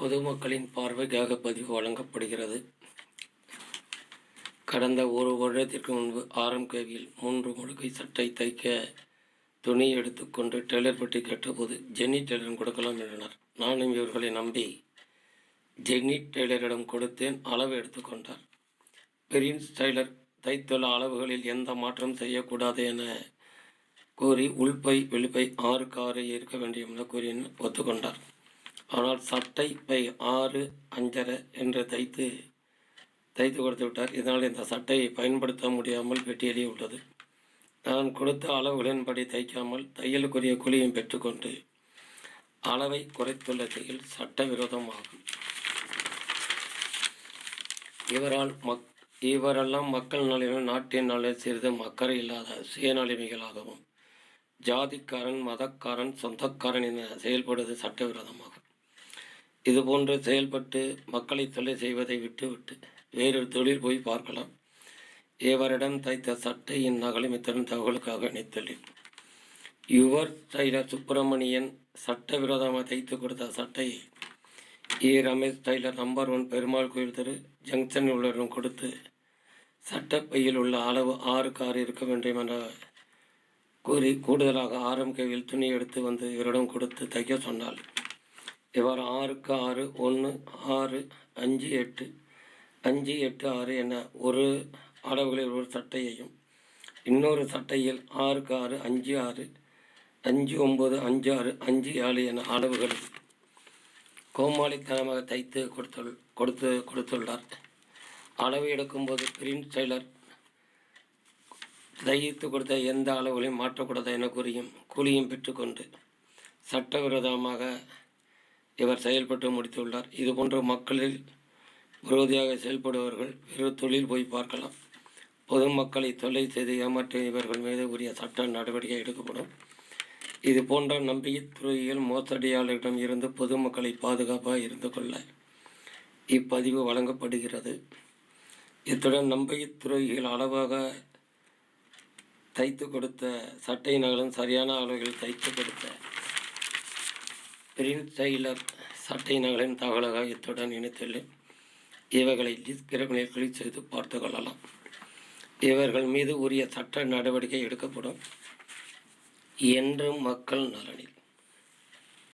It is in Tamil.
பொதுமக்களின் பார்வைக்காக பதிவு வழங்கப்படுகிறது. கடந்த ஒரு வருடத்திற்கு முன்பு ஆர்எம்கேவியில் மூன்று முழுகை சட்டை தைக்க துணி எடுத்துக்கொண்டு டெய்லர் பற்றி கேட்டபோது ஜென்னி டெய்லரும் கொடுக்கலாம் என்றனர். நானும் இவர்களை நம்பி ஜென்னி டெய்லரிடம் கொடுத்தேன் அளவு எடுத்துக்கொண்டார் பெரின் டெய்லர் தைத்துள்ள அளவுகளில் எந்த மாற்றம் செய்யக்கூடாது என கூறி உள்பை வெளிப்பை ஆறு காரை இருக்க வேண்டும் என கூறி ஒத்துக்கொண்டார். ஆனால் சட்டை பை ஆறு அஞ்சரை என்று தைத்து தைத்து கொடுத்து விட்டார். இதனால் இந்த சட்டையை பயன்படுத்த முடியாமல் வெட்டியடி உள்ளது நான் கொடுத்த அளவுகளின்படி தைக்காமல் தையலுக்குரிய குழியும் பெற்றுக்கொண்டு அளவை குறைத்துள்ள செயல் சட்டவிரோதமாகும். இவரால் மக் இவரெல்லாம் மக்கள் நலனும் நாட்டின் நலன் சிறிதும் அக்கறை இல்லாத சுயநலிமைகளாகவும் ஜாதிக்காரன் மதக்காரன் சொந்தக்காரன் என செயல்படுவது சட்டவிரோதமாகும். இதுபோன்று செயல்பட்டு மக்களை தொல்லை செய்வதை விட்டுவிட்டு வேறொரு தொழில் போய் பார்க்கலாம். இவரிடம் தைத்த சட்டையின் நகலும் இத்தனை தகவலுக்காக அணித்துள்ளேன் யுவர் டைலர் சுப்பிரமணியன் சட்டவிரோதமாக தைத்து கொடுத்த சட்டையை A. Ramesh tailor number one Perumal கோயில் தெரு ஜங்ஷனில் உள்ளவரிடம் கொடுத்து சட்டப்பையில் உள்ள அளவு ஆறு கார் இருக்க வேண்டும் என கூறி கூடுதலாக ஆரம் கையில் துணி எடுத்து வந்து இவரிடம் கொடுத்து தைக்க சொன்னாள். இவர் ஆறுக்கு ஆறு ஒன்று ஆறு அஞ்சு எட்டு. அஞ்சு எட்டு ஆறு என ஒரு அளவுகளில் ஒரு சட்டையையும் இன்னொரு சட்டையில் ஆறுக்கு ஆறு அஞ்சு ஆறு அஞ்சு ஒம்பது அஞ்சு ஆறு அஞ்சு ஏழு என அளவுகளில் கோமாளித்தனமாக தைத்து கொடுத்துள் கொடுத்து கொடுத்துள்ளார். அளவு எடுக்கும்போது பிரிண்ட் டெய்லர் தைத்து கொடுத்த எந்த அளவுகளையும் மாற்றக்கூடாது என கூறியும் கூலியும் பெற்றுக்கொண்டு சட்டவிரோதமாக இவர் செயல்பட்டு முடித்துள்ளார் இதுபோன்ற மக்களில் விரோதியாக செயல்படுபவர்கள் வேறு தொழில் போய் பார்க்கலாம். பொதுமக்களை தொல்லை செய்து ஏமாற்றிய இவர்கள் மீது உரிய சட்ட நடவடிக்கை எடுக்கப்படும். இது போன்ற நம்பிக்கை துறையில் மோசடியாளரிடம் இருந்து பொதுமக்களை பாதுகாப்பாக இருந்து கொள்ள இப்பதிவு வழங்கப்படுகிறது. இத்துடன் நம்பிக்கை துறையில் அளவாக தைத்து கொடுத்த சட்டை நகலும் சரியான அளவில் தைத்து கொடுத்த பிரின் டெய்லர் சட்டை நகலின் தகவலாக இத்துடன் இணைத்துள்ளேன் இவைகளை டிஸ்கிரிப்ஷனில் கிளிக் செய்து பார்த்து கொள்ளலாம். இவர்கள் மீது உரிய சட்ட நடவடிக்கை எடுக்கப்படும். என்றும் மக்கள் நலனில்.